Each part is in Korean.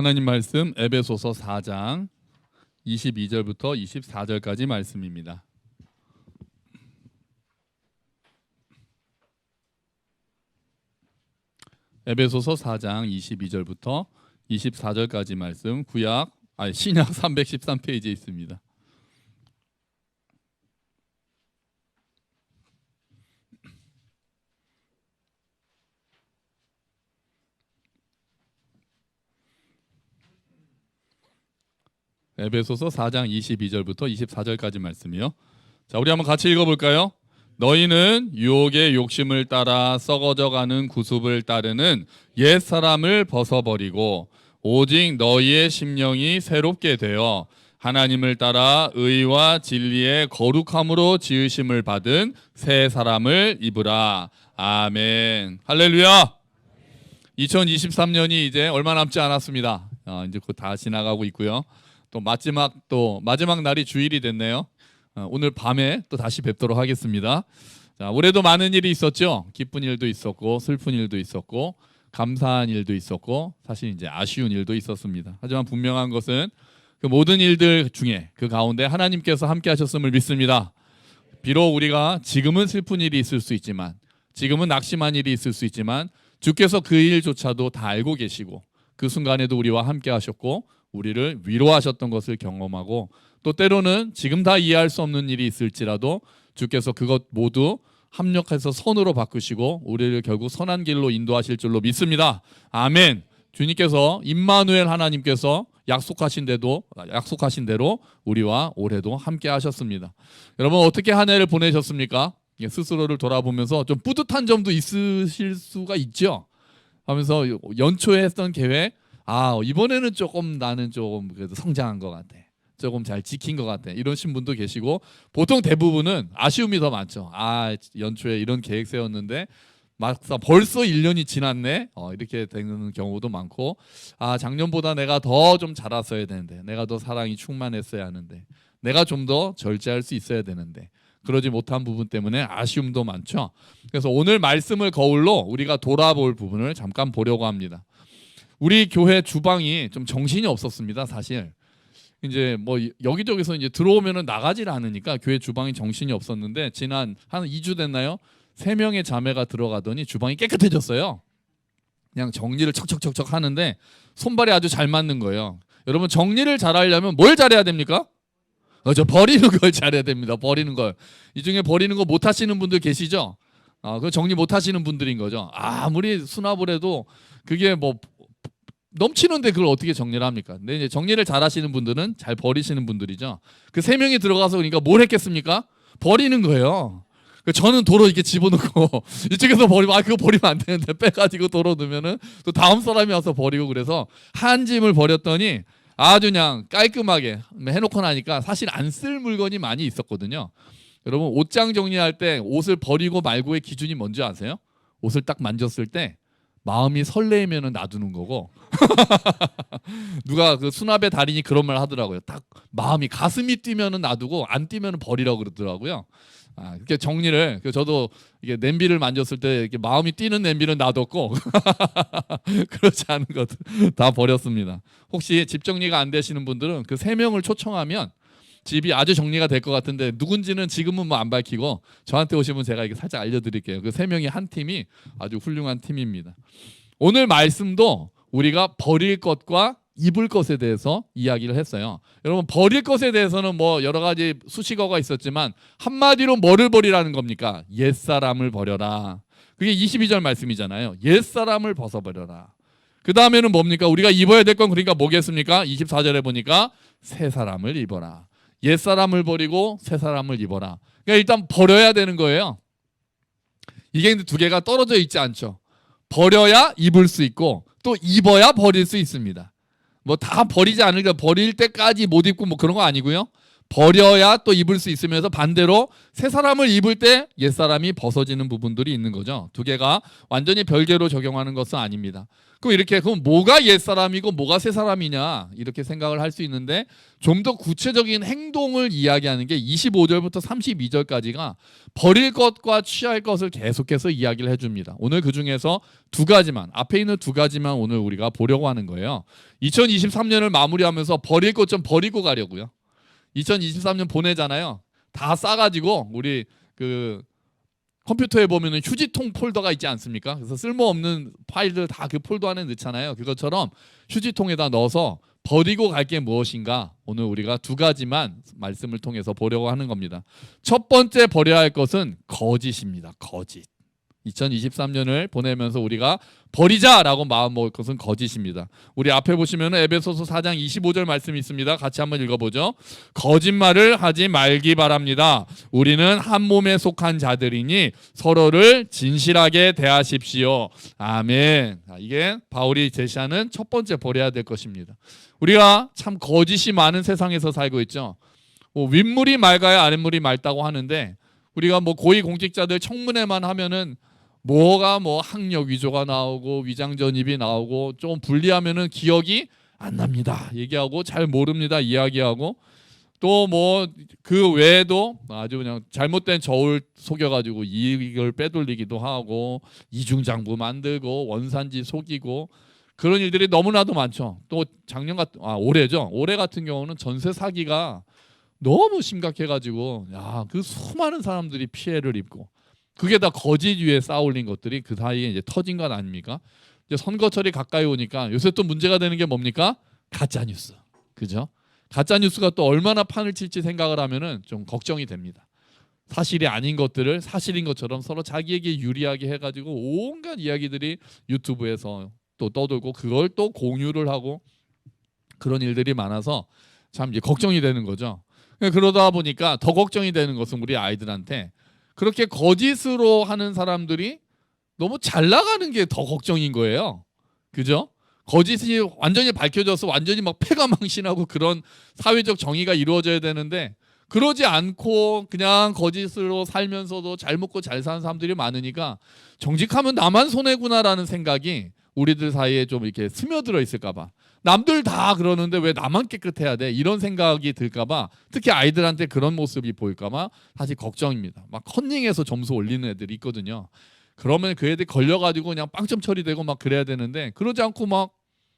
하나님 말씀 에베소서 4장 22절부터 24절까지 말씀입니다. 에베소서 4장 22절부터 24절까지 말씀 구약 아니 신약 313페이지에 있습니다. 에베소서 4장 22절부터 24절까지 말씀이요. 자, 우리 한번 같이 읽어 볼까요? 너희는 유혹의 욕심을 따라 썩어져 가는 구습을 따르는 옛 사람을 벗어버리고 오직 너희의 심령이 새롭게 되어 하나님을 따라 의와 진리의 거룩함으로 지으심을 받은 새 사람을 입으라. 아멘. 할렐루야. 2023년이 이제 얼마 남지 않았습니다. 어, 이제 곧 다 지나가고 있고요. 또 마지막 또 마지막 날이 주일이 됐네요. 어, 오늘 밤에 또 다시 뵙도록 하겠습니다. 자, 올해도 많은 일이 있었죠. 기쁜 일도 있었고 슬픈 일도 있었고 감사한 일도 있었고 사실 이제 아쉬운 일도 있었습니다. 하지만 분명한 것은 그 모든 일들 중에 그 가운데 하나님께서 함께 하셨음을 믿습니다. 비록 우리가 지금은 슬픈 일이 있을 수 있지만 지금은 낙심한 일이 있을 수 있지만 주께서 그 일조차도 다 알고 계시고 그 순간에도 우리와 함께 하셨고 우리를 위로하셨던 것을 경험하고 또 때로는 지금 다 이해할 수 없는 일이 있을지라도 주께서 그것 모두 합력해서 선으로 바꾸시고 우리를 결국 선한 길로 인도하실 줄로 믿습니다. 아멘. 주님께서 임마누엘 하나님께서 약속하신 대로 약속하신 대로 우리와 올해도 함께 하셨습니다. 여러분 어떻게 한 해를 보내셨습니까? 예, 스스로를 돌아보면서 좀 뿌듯한 점도 있으실 수가 있죠. 하면서 연초에 했던 계획 아 이번에는 조금 나는 조금 그래도 성장한 것 같아. 조금 잘 지킨 것 같아. 이러신 분도 계시고 보통 대부분은 아쉬움이 더 많죠. 아 연초에 이런 계획 세웠는데 막상 벌써 1년이 지났네. 어, 이렇게 되는 경우도 많고 아 작년보다 내가 더 좀 자랐어야 되는데 내가 더 사랑이 충만했어야 하는데 내가 좀 더 절제할 수 있어야 되는데 그러지 못한 부분 때문에 아쉬움도 많죠. 그래서 오늘 말씀을 거울로 우리가 돌아볼 부분을 잠깐 보려고 합니다. 우리 교회 주방이 좀 정신이 없었습니다, 사실. 이제 뭐 여기저기서 이제 들어오면은 나가지를 않으니까 교회 주방이 정신이 없었는데 지난 한 2주 됐나요? 세 명의 자매가 들어가더니 주방이 깨끗해졌어요. 그냥 정리를 척척척척 하는데 손발이 아주 잘 맞는 거예요. 여러분 정리를 잘하려면 뭘 잘해야 됩니까? 어, 저 버리는 걸 잘해야 됩니다. 버리는 걸. 이 중에 버리는 거 못 하시는 분들 계시죠? 아, 그 정리 못 하시는 분들인 거죠. 아무리 수납을 해도 그게 뭐 넘치는데 그걸 어떻게 정리를 합니까? 근데 이제 정리를 잘 하시는 분들은 잘 버리시는 분들이죠. 그 세 명이 들어가서 그러니까 뭘 했겠습니까? 버리는 거예요. 그 저는 도로 이렇게 집어넣고 이쪽에서 버리면 아 그거 버리면 안 되는데 빼가지고 도로 넣으면은 또 다음 사람이 와서 버리고 그래서 한 짐을 버렸더니 아주 그냥 깔끔하게 해놓고 나니까 사실 안 쓸 물건이 많이 있었거든요. 여러분 옷장 정리할 때 옷을 버리고 말고의 기준이 뭔지 아세요? 옷을 딱 만졌을 때 마음이 설레면은 놔두는 거고 누가 그 수납의 달인이 그런 말 하더라고요. 딱 마음이 가슴이 뛰면은 놔두고 안 뛰면은 버리라고 그러더라고요. 아, 이렇게 정리를 그 저도 이게 냄비를 만졌을 때 이렇게 마음이 뛰는 냄비는 놔뒀고 그렇지 않은 것들 다 버렸습니다. 혹시 집 정리가 안 되시는 분들은 그 세 명을 초청하면 집이 아주 정리가 될 것 같은데 누군지는 지금은 뭐 안 밝히고 저한테 오시면 제가 이게 살짝 알려드릴게요. 그 세 명이 한 팀이 아주 훌륭한 팀입니다. 오늘 말씀도 우리가 버릴 것과 입을 것에 대해서 이야기를 했어요. 여러분 버릴 것에 대해서는 뭐 여러 가지 수식어가 있었지만 한마디로 뭐를 버리라는 겁니까? 옛 사람을 버려라. 그게 22절 말씀이잖아요. 옛 사람을 벗어버려라. 그 다음에는 뭡니까? 우리가 입어야 될 건 그러니까 뭐겠습니까? 24절에 보니까 새 사람을 입어라. 옛 사람을 버리고 새 사람을 입어라. 그러니까 일단 버려야 되는 거예요. 이게 두 개가 떨어져 있지 않죠. 버려야 입을 수 있고 또 입어야 버릴 수 있습니다. 뭐 다 버리지 않으니까 버릴 때까지 못 입고 뭐 그런 거 아니고요. 버려야 또 입을 수 있으면서 반대로 새 사람을 입을 때 옛 사람이 벗어지는 부분들이 있는 거죠. 두 개가 완전히 별개로 적용하는 것은 아닙니다. 그럼 이렇게 그럼 뭐가 옛 사람이고 뭐가 새 사람이냐 이렇게 생각을 할 수 있는데 좀 더 구체적인 행동을 이야기하는 게 25절부터 32절까지가 버릴 것과 취할 것을 계속해서 이야기를 해줍니다. 오늘 그 중에서 두 가지만 앞에 있는 두 가지만 오늘 우리가 보려고 하는 거예요. 2023년을 마무리하면서 버릴 것 좀 버리고 가려고요. 2023년 보내잖아요. 다 싸가지고 우리 그 컴퓨터에 보면은 휴지통 폴더가 있지 않습니까? 그래서 쓸모없는 파일들 다 그 폴더 안에 넣잖아요. 그것처럼 휴지통에다 넣어서 버리고 갈 게 무엇인가? 오늘 우리가 두 가지만 말씀을 통해서 보려고 하는 겁니다. 첫 번째 버려야 할 것은 거짓입니다. 거짓. 2023년을 보내면서 우리가 버리자라고 마음 먹을 것은 거짓입니다. 우리 앞에 보시면 에베소서 4장 25절 말씀이 있습니다. 같이 한번 읽어보죠. 거짓말을 하지 말기 바랍니다. 우리는 한 몸에 속한 자들이니 서로를 진실하게 대하십시오. 아멘. 자, 이게 바울이 제시하는 첫 번째 버려야 될 것입니다. 우리가 참 거짓이 많은 세상에서 살고 있죠. 뭐 윗물이 맑아야 아랫물이 맑다고 하는데 우리가 뭐 고위 공직자들 청문회만 하면은 뭐가 뭐 학력 위조가 나오고 위장 전입이 나오고 좀 불리하면은 기억이 안 납니다. 얘기하고 잘 모릅니다. 이야기하고 또 뭐 그 외에도 아주 그냥 잘못된 저울 속여가지고 이익을 빼돌리기도 하고 이중장부 만들고 원산지 속이고 그런 일들이 너무나도 많죠. 또 작년 같아 올해죠. 올해 같은 경우는 전세 사기가 너무 심각해가지고 야 그 수많은 사람들이 피해를 입고 그게 다 거짓 위에 쌓아올린 것들이 그 사이에 이제 터진 것 아닙니까? 이제 선거철이 가까이 오니까 요새 또 문제가 되는 게 뭡니까? 가짜 뉴스, 그죠? 가짜 뉴스가 또 얼마나 판을 칠지 생각을 하면은 좀 걱정이 됩니다. 사실이 아닌 것들을 사실인 것처럼 서로 자기에게 유리하게 해가지고 온갖 이야기들이 유튜브에서 또 떠돌고 그걸 또 공유를 하고 그런 일들이 많아서 참 이제 걱정이 되는 거죠. 그러다 보니까 더 걱정이 되는 것은 우리 아이들한테 그렇게 거짓으로 하는 사람들이 너무 잘 나가는 게 더 걱정인 거예요. 그죠? 거짓이 완전히 밝혀져서 완전히 막 패가망신하고 그런 사회적 정의가 이루어져야 되는데 그러지 않고 그냥 거짓으로 살면서도 잘 먹고 잘 사는 사람들이 많으니까 정직하면 나만 손해구나라는 생각이 우리들 사이에 좀 이렇게 스며들어 있을까봐 남들 다 그러는데 왜 나만 깨끗해야 돼 이런 생각이 들까봐 특히 아이들한테 그런 모습이 보일까봐 사실 걱정입니다. 막 컨닝해서 점수 올리는 애들이 있거든요. 그러면 그 애들 걸려가지고 그냥 빵점 처리되고 막 그래야 되는데 그러지 않고 막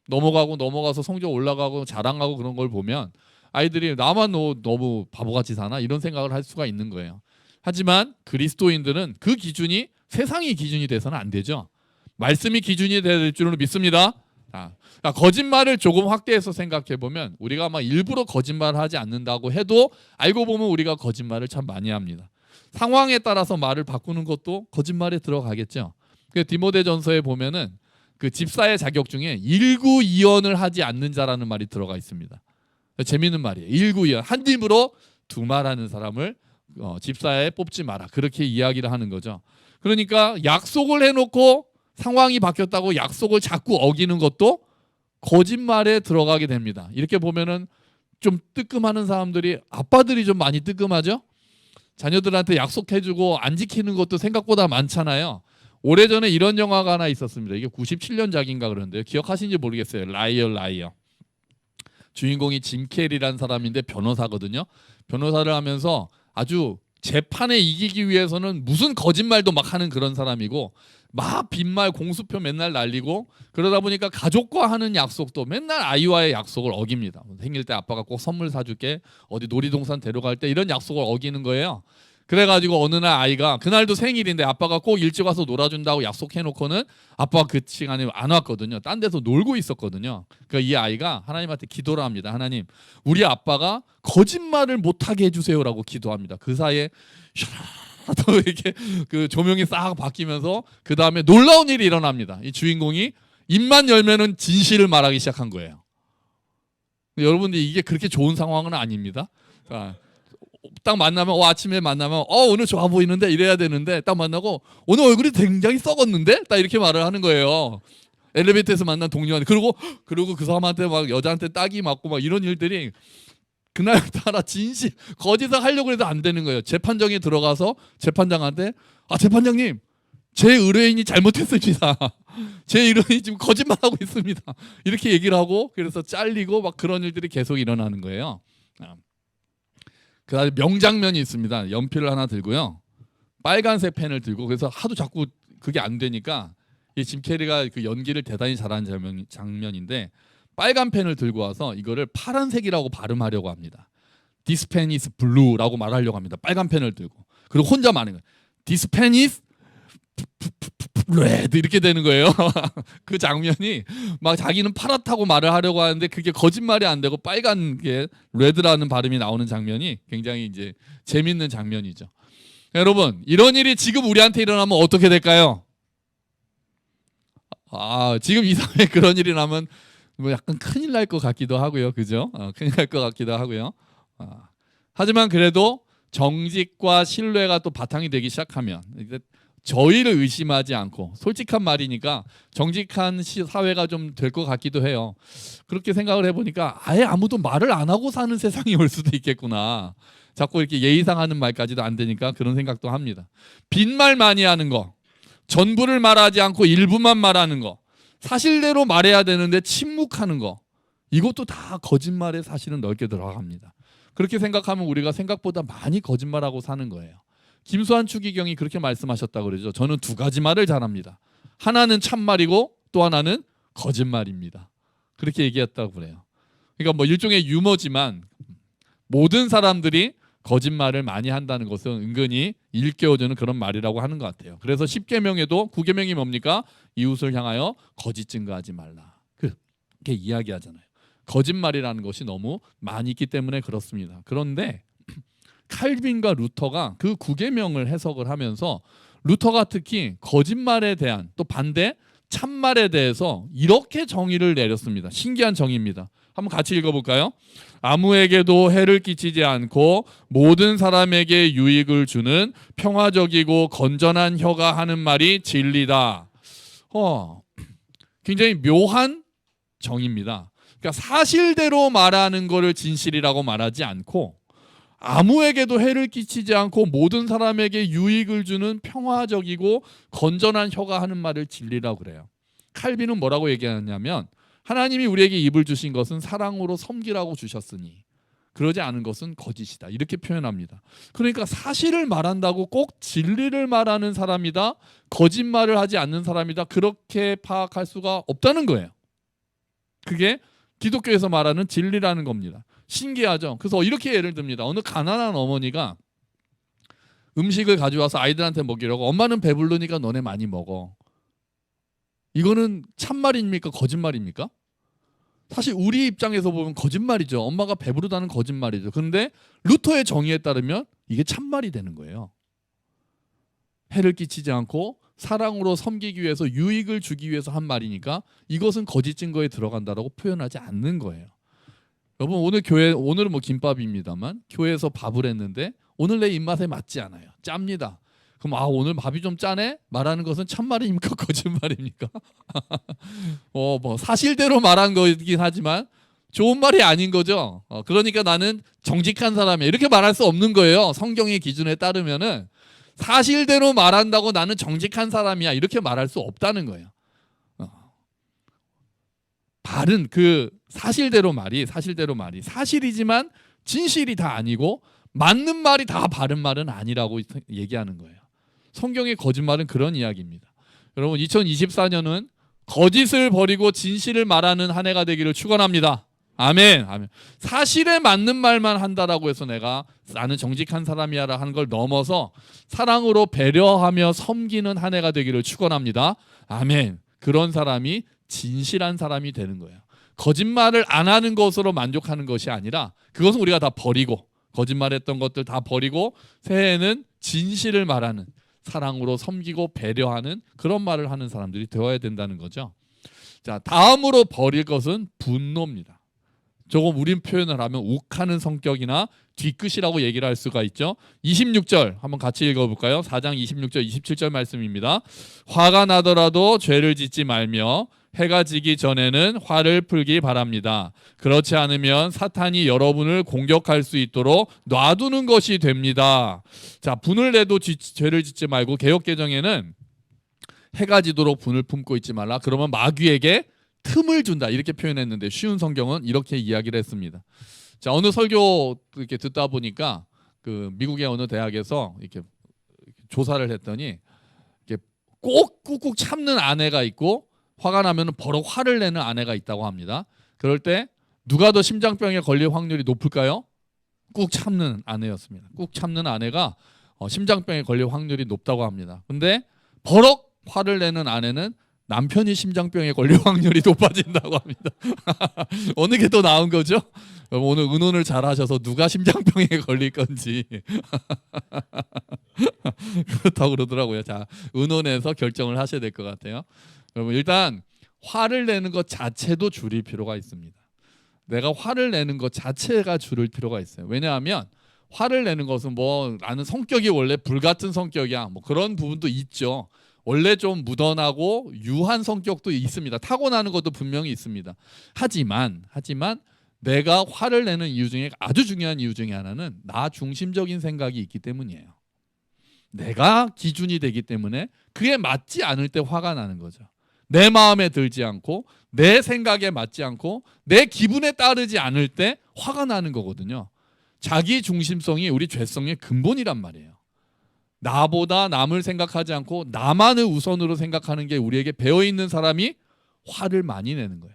넘어가고 넘어가서 성적 올라가고 자랑하고 그런 걸 보면 아이들이 나만 너, 너무 바보같이 사나 이런 생각을 할 수가 있는 거예요. 하지만 그리스도인들은 그 기준이 세상이 기준이 돼서는 안 되죠. 말씀이 기준이 될 줄로 믿습니다. 자, 그러니까 거짓말을 조금 확대해서 생각해 보면 우리가 막 일부러 거짓말을 하지 않는다고 해도 알고 보면 우리가 거짓말을 참 많이 합니다. 상황에 따라서 말을 바꾸는 것도 거짓말에 들어가겠죠. 그 디모데전서에 보면은 그 집사의 자격 중에 일구이언을 하지 않는 자라는 말이 들어가 있습니다. 재미있는 말이에요. 일구이언 한 입으로 두 말하는 사람을 어, 집사에 뽑지 마라. 그렇게 이야기를 하는 거죠. 그러니까 약속을 해놓고 상황이 바뀌었다고 약속을 자꾸 어기는 것도 거짓말에 들어가게 됩니다. 이렇게 보면은 좀 뜨끔하는 사람들이 아빠들이 좀 많이 뜨끔하죠. 자녀들한테 약속해주고 안 지키는 것도 생각보다 많잖아요. 오래전에 이런 영화가 하나 있었습니다. 이게 97년작인가 그런데요. 기억하시는지 모르겠어요. 라이어 라이어. 주인공이 짐 캐리라는 사람인데 변호사거든요. 변호사를 하면서 아주 재판에 이기기 위해서는 무슨 거짓말도 막 하는 그런 사람이고 막 빈말 공수표 맨날 날리고 그러다 보니까 가족과 하는 약속도 맨날 아이와의 약속을 어깁니다. 생일 때 아빠가 꼭 선물 사줄게 어디 놀이동산 데려갈 때 이런 약속을 어기는 거예요. 그래가지고 어느 날 아이가 그날도 생일인데 아빠가 꼭 일찍 와서 놀아준다고 약속해놓고는 아빠가 그 시간에 안 왔거든요. 딴 데서 놀고 있었거든요. 그러니까 이 아이가 하나님한테 기도를 합니다. 하나님, 우리 아빠가 거짓말을 못하게 해주세요라고 기도합니다. 그 사이에 또 이렇게 그 조명이 싹 바뀌면서 그 다음에 놀라운 일이 일어납니다. 이 주인공이 입만 열면은 진실을 말하기 시작한 거예요. 여러분들 이게 그렇게 좋은 상황은 아닙니다. 자, 딱 만나면 어, 아침에 만나면 어 오늘 좋아 보이는데 이래야 되는데 딱 만나고 오늘 얼굴이 굉장히 썩었는데 딱 이렇게 말을 하는 거예요. 엘리베이터에서 만난 동료한테 그리고 그리고 그 사람한테 막 여자한테 딱이 맞고 막 이런 일들이 그날 따라 진실 거짓을 하려고 해도 안 되는 거예요. 재판정에 들어가서 재판장한테 아 재판장님 제 의뢰인이 잘못했습니다. 제 의뢰인이 지금 거짓말하고 있습니다. 이렇게 얘기를 하고 그래서 잘리고 막 그런 일들이 계속 일어나는 거예요. 아. 그다음에 명장면이 있습니다. 연필을 하나 들고요. 빨간색 펜을 들고 그래서 하도 자꾸 그게 안 되니까 이짐 캐리가 그 연기를 대단히 잘하는 장면, 장면인데 빨간 펜을 들고 와서 이거를 파란색이라고 발음하려고 합니다. This pen is blue라고 말하려고 합니다. 빨간 펜을 들고 그리고 혼자 말하는 거예요. This pen is red 이렇게 되는 거예요. 그 장면이 막 자기는 파랗다고 말을 하려고 하는데 그게 거짓말이 안 되고 빨간 게 red라는 발음이 나오는 장면이 굉장히 이제 재밌는 장면이죠. 여러분 이런 일이 지금 우리한테 일어나면 어떻게 될까요? 아 지금 이 사회에 그런 일이 나면 뭐 약간 큰일 날 것 같기도 하고요, 그죠? 어, 큰일 날 것 같기도 하고요. 아, 하지만 그래도 정직과 신뢰가 또 바탕이 되기 시작하면 저희를 의심하지 않고 솔직한 말이니까 정직한 시, 사회가 좀 될 것 같기도 해요. 그렇게 생각을 해보니까 아예 아무도 말을 안 하고 사는 세상이 올 수도 있겠구나. 자꾸 이렇게 예의상 하는 말까지도 안 되니까 그런 생각도 합니다. 빈말 많이 하는 거, 전부를 말하지 않고 일부만 말하는 거, 사실대로 말해야 되는데 침묵하는 거, 이것도 다 거짓말에 사실은 넓게 들어갑니다. 그렇게 생각하면 우리가 생각보다 많이 거짓말하고 사는 거예요. 김수환 추기경이 그렇게 말씀하셨다고 그러죠. 저는 두 가지 말을 잘합니다. 하나는 참말이고 또 하나는 거짓말입니다. 그렇게 얘기했다고 그래요. 그러니까 뭐 일종의 유머지만 모든 사람들이 거짓말을 많이 한다는 것은 은근히 일깨워주는 그런 말이라고 하는 것 같아요. 그래서 10계명에도 9계명이 뭡니까? 이웃을 향하여 거짓 증거하지 말라. 그렇게 이야기하잖아요. 거짓말이라는 것이 너무 많이 있기 때문에 그렇습니다. 그런데 칼빈과 루터가 그 9계명을 해석을 하면서 루터가 특히 거짓말에 대한 또 반대 참말에 대해서 이렇게 정의를 내렸습니다. 신기한 정의입니다. 한번 같이 읽어볼까요? 아무에게도 해를 끼치지 않고 모든 사람에게 유익을 주는 평화적이고 건전한 혀가 하는 말이 진리다. 어, 굉장히 묘한 정의입니다. 그러니까 사실대로 말하는 것을 진실이라고 말하지 않고 아무에게도 해를 끼치지 않고 모든 사람에게 유익을 주는 평화적이고 건전한 혀가 하는 말을 진리라고 그래요. 칼빈은 뭐라고 얘기하냐면 하나님이 우리에게 입을 주신 것은 사랑으로 섬기라고 주셨으니 그러지 않은 것은 거짓이다. 이렇게 표현합니다. 그러니까 사실을 말한다고 꼭 진리를 말하는 사람이다. 거짓말을 하지 않는 사람이다. 그렇게 파악할 수가 없다는 거예요. 그게 기독교에서 말하는 진리라는 겁니다. 신기하죠. 그래서 이렇게 예를 듭니다. 어느 가난한 어머니가 음식을 가져와서 아이들한테 먹이려고 엄마는 배부르니까 너네 많이 먹어. 이거는 참말입니까? 거짓말입니까? 사실 우리 입장에서 보면 거짓말이죠. 엄마가 배부르다는 거짓말이죠. 그런데 루터의 정의에 따르면 이게 참말이 되는 거예요. 해를 끼치지 않고 사랑으로 섬기기 위해서 유익을 주기 위해서 한 말이니까 이것은 거짓 증거에 들어간다라고 표현하지 않는 거예요. 여러분 오늘 교회 오늘은 뭐 김밥입니다만 교회에서 밥을 했는데 오늘 내 입맛에 맞지 않아요. 짭니다. 그럼 아 오늘 밥이 좀 짜네 말하는 것은 참말입니까 거짓말입니까? 어 뭐 사실대로 말한 거긴 하지만 좋은 말이 아닌 거죠. 어, 그러니까 나는 정직한 사람이야 이렇게 말할 수 없는 거예요. 성경의 기준에 따르면은 사실대로 말한다고 나는 정직한 사람이야 이렇게 말할 수 없다는 거예요. 어. 바른 그 사실대로 말이 사실대로 말이 사실이지만 진실이 다 아니고 맞는 말이 다 바른 말은 아니라고 얘기하는 거예요. 성경의 거짓말은 그런 이야기입니다. 여러분 2024년은 거짓을 버리고 진실을 말하는 한 해가 되기를 축원합니다. 아멘. 아멘. 사실에 맞는 말만 한다라고 해서 내가 나는 정직한 사람이야라 하는 걸 넘어서 사랑으로 배려하며 섬기는 한 해가 되기를 축원합니다. 아멘. 그런 사람이 진실한 사람이 되는 거예요. 거짓말을 안 하는 것으로 만족하는 것이 아니라 그것은 우리가 다 버리고 거짓말했던 것들 다 버리고 새해에는 진실을 말하는 사랑으로 섬기고 배려하는 그런 말을 하는 사람들이 되어야 된다는 거죠. 자, 다음으로 버릴 것은 분노입니다. 조금 우린 표현을 하면 욱하는 성격이나 뒤끝이라고 얘기를 할 수가 있죠. 26절 한번 같이 읽어볼까요? 4장 26절 27절 말씀입니다. 화가 나더라도 죄를 짓지 말며 해가 지기 전에는 화를 풀기 바랍니다. 그렇지 않으면 사탄이 여러분을 공격할 수 있도록 놔두는 것이 됩니다. 자, 분을 내도 지- 죄를 짓지 말고 개혁 개정에는 해가 지도록 분을 품고 있지 말라. 그러면 마귀에게 틈을 준다. 이렇게 표현했는데 쉬운 성경은 이렇게 이야기를 했습니다. 자, 어느 설교 이렇게 듣다 보니까 그 미국의 어느 대학에서 이렇게 조사를 했더니 이렇게 꼭 꾹꾹 참는 아내가 있고 화가 나면 버럭 화를 내는 아내가 있다고 합니다. 그럴 때 누가 더 심장병에 걸릴 확률이 높을까요? 꾹 참는 아내였습니다. 꾹 참는 아내가 어, 심장병에 걸릴 확률이 높다고 합니다. 근데 버럭 화를 내는 아내는 남편이 심장병에 걸릴 확률이 높아진다고 합니다. 어느 게 더 나은 거죠? 오늘 의논을 잘 하셔서 누가 심장병에 걸릴 건지 그렇다고 그러더라고요. 자, 의논해서 결정을 하셔야 될 것 같아요. 여러분 일단 화를 내는 것 자체도 줄일 필요가 있습니다. 내가 화를 내는 것 자체가 줄일 필요가 있어요. 왜냐하면 화를 내는 것은 뭐 나는 성격이 원래 불같은 성격이야. 뭐 그런 부분도 있죠. 원래 좀 무던하고 유한 성격도 있습니다. 타고나는 것도 분명히 있습니다. 하지만 하지만 내가 화를 내는 이유 중에 아주 중요한 이유 중에 하나는 나 중심적인 생각이 있기 때문이에요. 내가 기준이 되기 때문에 그에 맞지 않을 때 화가 나는 거죠. 내 마음에 들지 않고 내 생각에 맞지 않고 내 기분에 따르지 않을 때 화가 나는 거거든요. 자기 중심성이 우리 죄성의 근본이란 말이에요. 나보다 남을 생각하지 않고 나만을 우선으로 생각하는 게 우리에게 배어 있는 사람이 화를 많이 내는 거예요.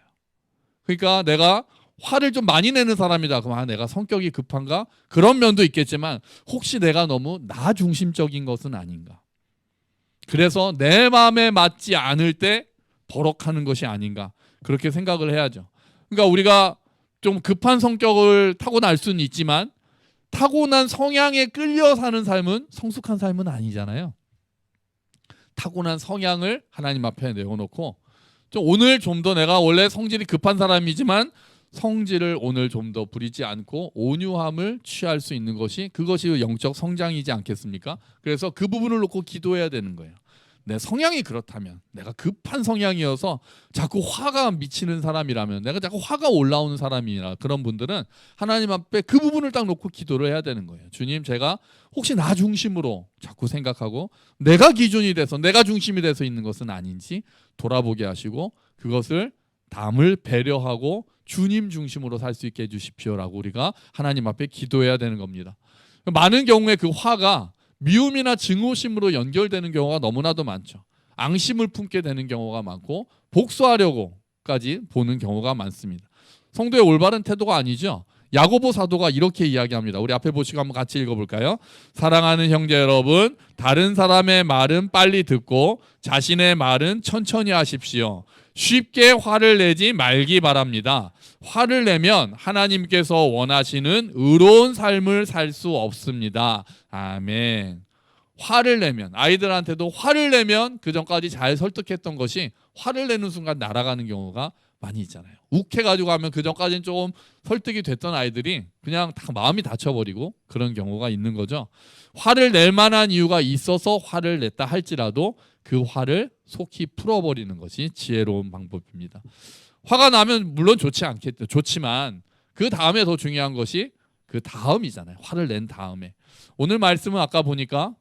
그러니까 내가 화를 좀 많이 내는 사람이다. 그럼 아, 내가 성격이 급한가? 그런 면도 있겠지만 혹시 내가 너무 나 중심적인 것은 아닌가? 그래서 내 마음에 맞지 않을 때 버럭하는 것이 아닌가? 그렇게 생각을 해야죠. 그러니까 우리가 좀 급한 성격을 타고날 수는 있지만 타고난 성향에 끌려 사는 삶은 성숙한 삶은 아니잖아요. 타고난 성향을 하나님 앞에 내어놓고 좀 오늘 좀 더 내가 원래 성질이 급한 사람이지만 성질을 오늘 좀 더 부리지 않고 온유함을 취할 수 있는 것이 그것이 영적 성장이지 않겠습니까? 그래서 그 부분을 놓고 기도해야 되는 거예요. 내 성향이 그렇다면 내가 급한 성향이어서 자꾸 화가 미치는 사람이라면 내가 자꾸 화가 올라오는 사람이라 그런 분들은 하나님 앞에 그 부분을 딱 놓고 기도를 해야 되는 거예요. 주님 제가 혹시 나 중심으로 자꾸 생각하고 내가 기준이 돼서 내가 중심이 돼서 있는 것은 아닌지 돌아보게 하시고 그것을 남을 배려하고 주님 중심으로 살 수 있게 해주십시오라고 우리가 하나님 앞에 기도해야 되는 겁니다. 많은 경우에 그 화가 미움이나 증오심으로 연결되는 경우가 너무나도 많죠. 앙심을 품게 되는 경우가 많고 복수하려고까지 보는 경우가 많습니다. 성도의 올바른 태도가 아니죠. 야고보 사도가 이렇게 이야기합니다. 우리 앞에 보시고 한번 같이 읽어볼까요? 사랑하는 형제 여러분, 다른 사람의 말은 빨리 듣고 자신의 말은 천천히 하십시오. 쉽게 화를 내지 말기 바랍니다. 화를 내면 하나님께서 원하시는 의로운 삶을 살 수 없습니다. 아멘. 화를 내면 아이들한테도 화를 내면 그 전까지 잘 설득했던 것이 화를 내는 순간 날아가는 경우가 많이 있잖아요. 욱해가지고 하면 그 전까지는 조금 설득이 됐던 아이들이 그냥 다 마음이 다쳐버리고 그런 경우가 있는 거죠. 화를 낼 만한 이유가 있어서 화를 냈다 할지라도 그 화를 속히 풀어버리는 것이 지혜로운 방법입니다. 화가 나면 물론 좋지 않겠죠. 좋지만 그 다음에 더 중요한 것이 그 다음이잖아요. 화를 낸 다음에 오늘 말씀은 아까 보니까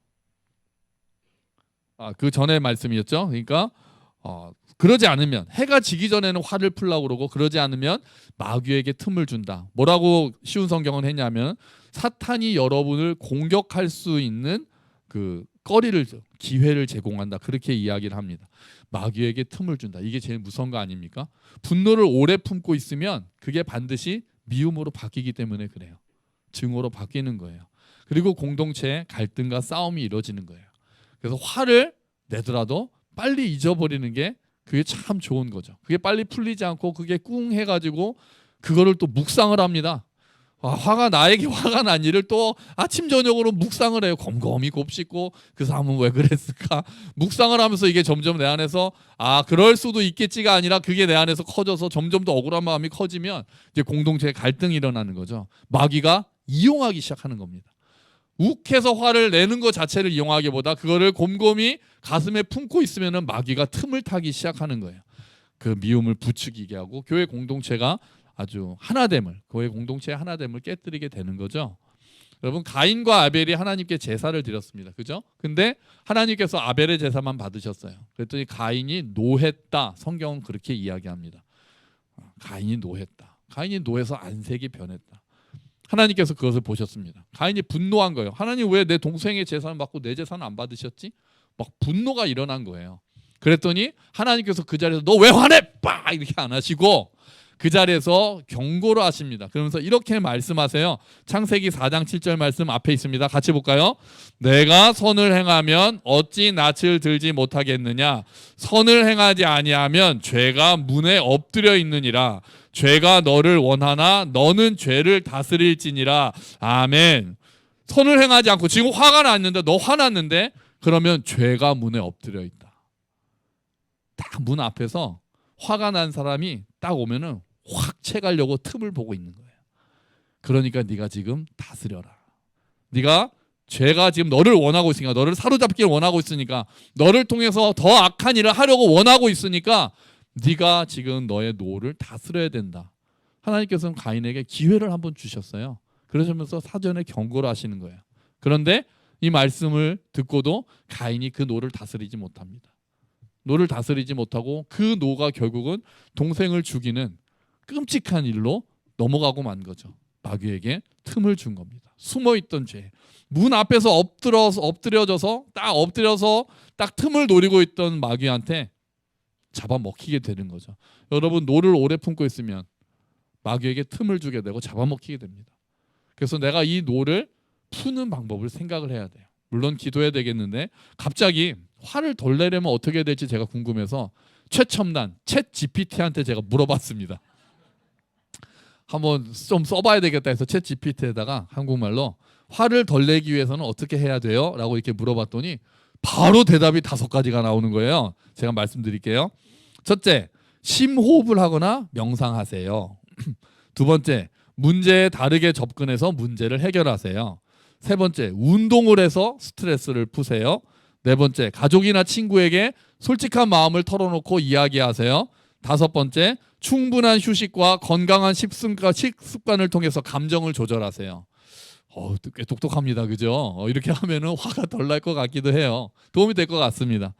아, 그 전에 말씀이었죠. 그러니까 어, 그러지 않으면 해가 지기 전에는 화를 풀라고 그러고 그러지 않으면 마귀에게 틈을 준다. 뭐라고 쉬운 성경은 했냐면 사탄이 여러분을 공격할 수 있는 그 거리를 기회를 제공한다. 그렇게 이야기를 합니다. 마귀에게 틈을 준다. 이게 제일 무서운 거 아닙니까? 분노를 오래 품고 있으면 그게 반드시 미움으로 바뀌기 때문에 그래요. 증오로 바뀌는 거예요. 그리고 공동체에 갈등과 싸움이 이루어지는 거예요. 그래서 화를 내더라도 빨리 잊어버리는 게 그게 참 좋은 거죠. 그게 빨리 풀리지 않고 그게 꿍 해가지고 그거를 또 묵상을 합니다. 아, 화가 나에게 화가 난 일을 또 아침 저녁으로 묵상을 해요. 곰곰이 곱씹고 그 사람은 왜 그랬을까? 묵상을 하면서 이게 점점 내 안에서 아 그럴 수도 있겠지가 아니라 그게 내 안에서 커져서 점점 더 억울한 마음이 커지면 이제 공동체에 갈등이 일어나는 거죠. 마귀가 이용하기 시작하는 겁니다. 욱해서 화를 내는 것 자체를 이용하기보다 그거를 곰곰이 가슴에 품고 있으면은 마귀가 틈을 타기 시작하는 거예요. 그 미움을 부추기게 하고 교회 공동체가 아주 하나됨을 교회 공동체의 하나됨을 깨뜨리게 되는 거죠. 여러분 가인과 아벨이 하나님께 제사를 드렸습니다. 그죠? 근데 하나님께서 아벨의 제사만 받으셨어요. 그랬더니 가인이 노했다. 성경은 그렇게 이야기합니다. 가인이 노했다. 가인이 노해서 안색이 변했다. 하나님께서 그것을 보셨습니다. 가인이 분노한 거예요. 하나님 왜 내 동생의 제사는 받고 내 제사는 안 받으셨지? 막 분노가 일어난 거예요. 그랬더니 하나님께서 그 자리에서 너 왜 화내? 빠 이렇게 안 하시고 그 자리에서 경고를 하십니다. 그러면서 이렇게 말씀하세요. 창세기 4장 7절 말씀 앞에 있습니다. 같이 볼까요? 내가 선을 행하면 어찌 낯을 들지 못하겠느냐? 선을 행하지 아니하면 죄가 문에 엎드려 있느니라. 죄가 너를 원하나 너는 죄를 다스릴지니라. 아멘. 선을 행하지 않고 지금 화가 났는데 너 화났는데 그러면 죄가 문에 엎드려 있다. 딱 문 앞에서 화가 난 사람이 딱 오면은 확 채가려고 틈을 보고 있는 거예요. 그러니까 네가 지금 다스려라. 네가 죄가 지금 너를 원하고 있으니까 너를 사로잡기를 원하고 있으니까 너를 통해서 더 악한 일을 하려고 원하고 있으니까 네가 지금 너의 노를 다스려야 된다. 하나님께서는 가인에게 기회를 한번 주셨어요. 그러시면서 사전에 경고를 하시는 거예요. 그런데 이 말씀을 듣고도 가인이 그 노를 다스리지 못합니다. 노를 다스리지 못하고 그 노가 결국은 동생을 죽이는 끔찍한 일로 넘어가고 만 거죠. 마귀에게 틈을 준 겁니다. 숨어 있던 죄. 문 앞에서 엎드려서 엎드려져서 딱 엎드려서 딱 틈을 노리고 있던 마귀한테 잡아먹히게 되는 거죠. 여러분 노를 오래 품고 있으면 마귀에게 틈을 주게 되고 잡아먹히게 됩니다. 그래서 내가 이 노를 푸는 방법을 생각을 해야 돼요. 물론 기도해야 되겠는데 갑자기 화를 덜 내려면 어떻게 될지 제가 궁금해서 최첨단 챗 GPT한테 제가 물어봤습니다. 한번 좀 써봐야 되겠다 해서 챗 GPT에다가 한국말로 화를 덜 내기 위해서는 어떻게 해야 돼요? 라고 이렇게 물어봤더니 바로 대답이 다섯 가지가 나오는 거예요. 제가 말씀드릴게요. 첫째, 심호흡을 하거나 명상하세요. 두 번째, 문제에 다르게 접근해서 문제를 해결하세요. 세 번째, 운동을 해서 스트레스를 푸세요. 네 번째, 가족이나 친구에게 솔직한 마음을 털어놓고 이야기하세요. 다섯 번째, 충분한 휴식과 건강한 식습관, 식습관을 통해서 감정을 조절하세요. 어, 꽤 똑똑합니다. 그죠? 어, 이렇게 하면은 화가 덜 날 것 같기도 해요. 도움이 될 것 같습니다.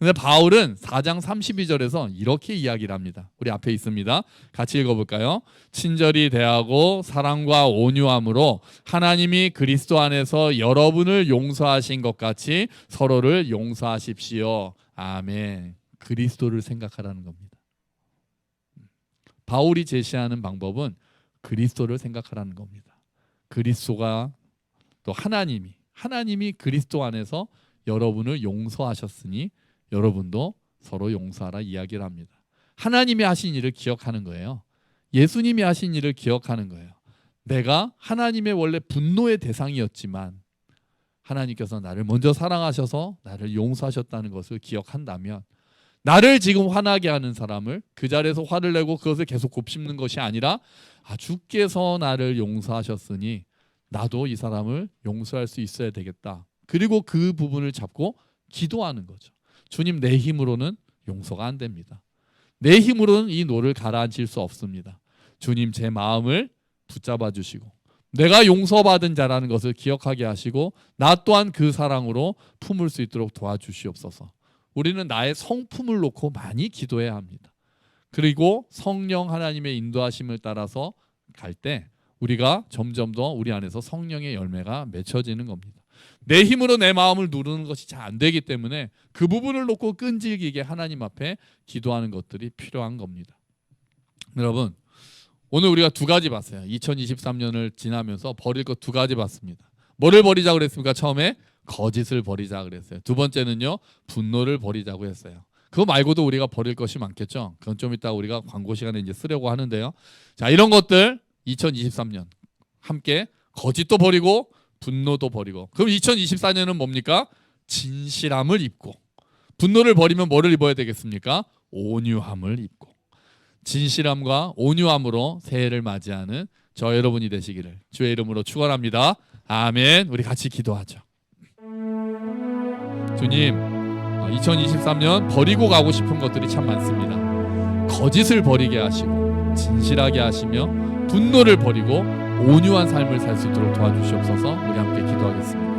근데 바울은 4장 32절에서 이렇게 이야기를 합니다. 우리 앞에 있습니다. 같이 읽어볼까요? 친절히 대하고 사랑과 온유함으로 하나님이 그리스도 안에서 여러분을 용서하신 것 같이 서로를 용서하십시오. 아멘. 그리스도를 생각하라는 겁니다. 바울이 제시하는 방법은 그리스도를 생각하라는 겁니다. 그리스도가 또 하나님이 하나님이 그리스도 안에서 여러분을 용서하셨으니 여러분도 서로 용서하라 이야기를 합니다. 하나님이 하신 일을 기억하는 거예요. 예수님이 하신 일을 기억하는 거예요. 내가 하나님의 원래 분노의 대상이었지만 하나님께서 나를 먼저 사랑하셔서 나를 용서하셨다는 것을 기억한다면 나를 지금 화나게 하는 사람을 그 자리에서 화를 내고 그것을 계속 곱씹는 것이 아니라 아 주께서 나를 용서하셨으니 나도 이 사람을 용서할 수 있어야 되겠다. 그리고 그 부분을 잡고 기도하는 거죠. 주님 내 힘으로는 용서가 안 됩니다. 내 힘으로는 이 노를 가라앉힐 수 없습니다. 주님 제 마음을 붙잡아 주시고 내가 용서받은 자라는 것을 기억하게 하시고 나 또한 그 사랑으로 품을 수 있도록 도와주시옵소서. 우리는 나의 성품을 놓고 많이 기도해야 합니다. 그리고 성령 하나님의 인도하심을 따라서 갈 때 우리가 점점 더 우리 안에서 성령의 열매가 맺혀지는 겁니다. 내 힘으로 내 마음을 누르는 것이 잘 안 되기 때문에 그 부분을 놓고 끈질기게 하나님 앞에 기도하는 것들이 필요한 겁니다. 여러분, 오늘 우리가 두 가지 봤어요. 2023년을 지나면서 버릴 것 두 가지 봤습니다. 뭐를 버리자 그랬습니까? 처음에 거짓을 버리자 그랬어요. 두 번째는요, 분노를 버리자고 했어요. 그거 말고도 우리가 버릴 것이 많겠죠. 그건 좀 이따 우리가 광고 시간에 이제 쓰려고 하는데요. 자, 이런 것들 2023년 함께 거짓도 버리고 분노도 버리고. 그럼 2024년은 뭡니까? 진실함을 입고. 분노를 버리면 뭐를 입어야 되겠습니까? 온유함을 입고. 진실함과 온유함으로 새해를 맞이하는 저 여러분이 되시기를 주의 이름으로 축원합니다. 아멘. 우리 같이 기도하죠. 주님, 2023년 버리고 가고 싶은 것들이 참 많습니다. 거짓을 버리게 하시고 진실하게 하시며 분노를 버리고 온유한 삶을 살 수 있도록 도와주시옵소서. 우리 함께 기도하겠습니다.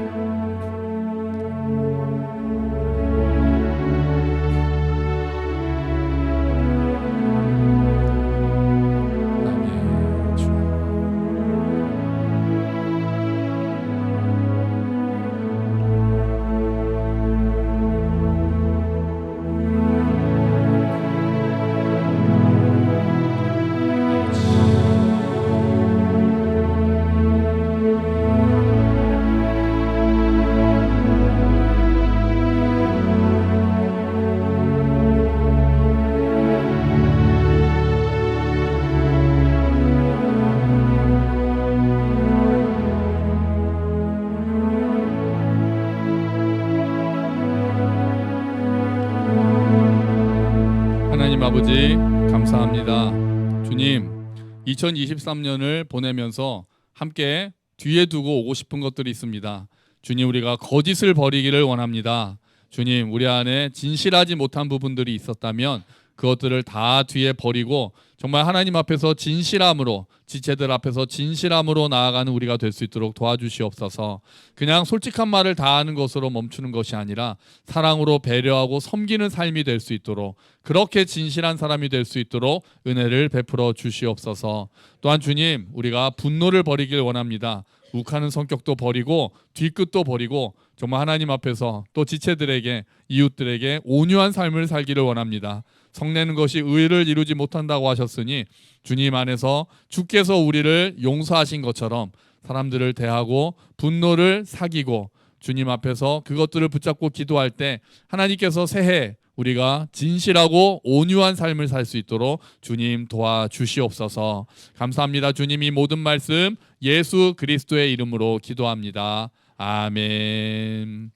2023년을 보내면서 함께 뒤에 두고 오고 싶은 것들이 있습니다. 주님 우리가 거짓을 버리기를 원합니다. 주님 우리 안에 진실하지 못한 부분들이 있었다면 그것들을 다 뒤에 버리고 정말 하나님 앞에서 진실함으로 지체들 앞에서 진실함으로 나아가는 우리가 될 수 있도록 도와주시옵소서. 그냥 솔직한 말을 다 하는 것으로 멈추는 것이 아니라 사랑으로 배려하고 섬기는 삶이 될 수 있도록 그렇게 진실한 사람이 될 수 있도록 은혜를 베풀어 주시옵소서. 또한 주님, 우리가 분노를 버리길 원합니다. 욱하는 성격도 버리고 뒤끝도 버리고 정말 하나님 앞에서 또 지체들에게 이웃들에게 온유한 삶을 살기를 원합니다. 성내는 것이 의를 이루지 못한다고 하셨으니 주님 안에서 주께서 우리를 용서하신 것처럼 사람들을 대하고 분노를 사기고 주님 앞에서 그것들을 붙잡고 기도할 때 하나님께서 새해 우리가 진실하고 온유한 삶을 살 수 있도록 주님 도와주시옵소서. 감사합니다. 주님 이 모든 말씀 예수 그리스도의 이름으로 기도합니다. 아멘.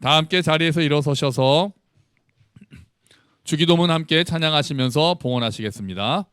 다 함께 자리에서 일어서셔서 주기도문 함께 찬양하시면서 봉헌하시겠습니다.